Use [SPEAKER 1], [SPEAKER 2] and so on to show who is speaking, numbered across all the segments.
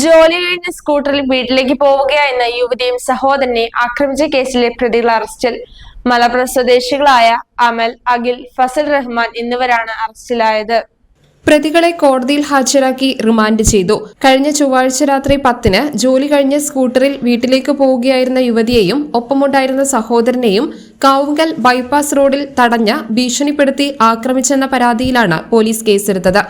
[SPEAKER 1] ജോലി കഴിഞ്ഞ് സ്കൂട്ടറിൽ വീട്ടിലേക്ക് പോവുകയായിരുന്ന യുവതിയും സഹോദരനെ ആക്രമിച്ച കേസിലെ പ്രതികൾ അറസ്റ്റിൽ. മലപ്പുറം സ്വദേശികളായ അമൽ അഖിൽ ഫസൽ റഹ്മാൻ എന്നിവരാണ് അറസ്റ്റിലായത്.
[SPEAKER 2] പ്രതികളെ കോടതിയിൽ ഹാജരാക്കി റിമാൻഡ് ചെയ്തു. കഴിഞ്ഞ ചൊവ്വാഴ്ച രാത്രി പത്തിന് ജോലി കഴിഞ്ഞ് സ്കൂട്ടറിൽ വീട്ടിലേക്ക് പോവുകയായിരുന്ന യുവതിയെയും ഒപ്പമുണ്ടായിരുന്ന സഹോദരനെയും കാവുങ്കൽ ബൈപ്പാസ് റോഡിൽ തടഞ്ഞ് ഭീഷണിപ്പെടുത്തി ആക്രമിച്ചെന്ന പരാതിയിലാണ് പോലീസ് കേസെടുത്തത്.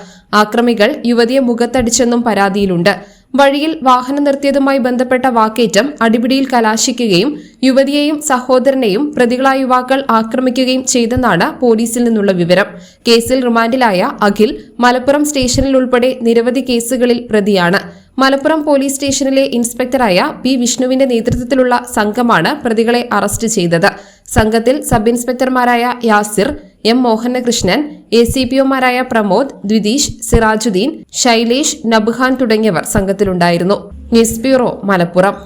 [SPEAKER 2] ആക്രമികൾ യുവതിയെ മുഖത്തടിച്ചെന്നും പരാതിയിലുണ്ട്. വഴിയിൽ വാഹനം നിർത്തിയതുമായി ബന്ധപ്പെട്ട വാക്കേറ്റം അടിപിടിയിൽ കലാശിക്കുകയും യുവതിയെയും സഹോദരനെയും പ്രതികളായ യുവാക്കൾ ആക്രമിക്കുകയും ചെയ്തെന്നാണ് പോലീസിൽ നിന്നുള്ള വിവരം. കേസിൽ റിമാൻഡിലായ അഖിൽ മലപ്പുറം സ്റ്റേഷനിൽ ഉൾപ്പെടെ നിരവധി കേസുകളിൽ പ്രതിയാണ്. മലപ്പുറം പോലീസ് സ്റ്റേഷനിലെ ഇൻസ്പെക്ടറായ പി വിഷ്ണുവിന്റെ നേതൃത്വത്തിലുള്ള സംഘമാണ് പ്രതികളെ അറസ്റ്റ് ചെയ്തത്. സംഘത്തിൽ sub ഇൻസ്പെക്ടർമാരായ Yasir M Mohanakrishnan A C P ഒമാരായ Pramod Dwitheesh Sirajuddin Shailesh നബ്ഹാൻ തുടങ്ങിയവർ സംഘത്തിലുണ്ടായിരുന്നു. News bureau Malappuram.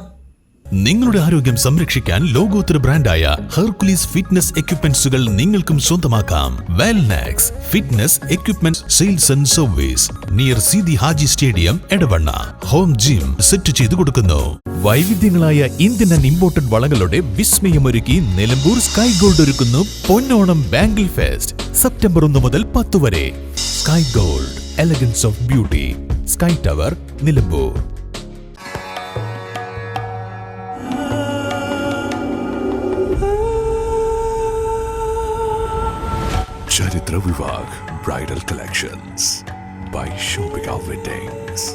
[SPEAKER 3] നിങ്ങളുടെ ആരോഗ്യം സംരക്ഷിക്കാൻ ലോകോത്തര ബ്രാൻഡായ ഹെർക്കുലീസ് ഫിറ്റ്നസ് എക്യുപ്മെന്റ്സുകൾ നിങ്ങൾക്കും സ്വന്തമാക്കാം. Wellnax fitness equipment sales and service near Sidi Haji stadium Edavanna. Home gym set ചെയ്തു കൊടുക്കുന്നു. വൈവിധ്യങ്ങളായ ഇന്ത്യൻ ആൻഡ് ഇമ്പോർട്ടഡ് വളകളുടെ വിസ്മയമൊരുക്കി നിലമ്പൂർ സ്കൈ ഗോൾഡ് ഒരുക്കുന്നു പൊന്നോണം ബാംഗിൾ ഫെസ്റ്റ് സെപ്റ്റംബർ ഒന്ന് മുതൽ പത്ത് വരെ. Sky Gold elegance of beauty Sky Tower Nilambur.
[SPEAKER 4] ചരിത്ര വിഭാഗ് bridal collections by shopping weddings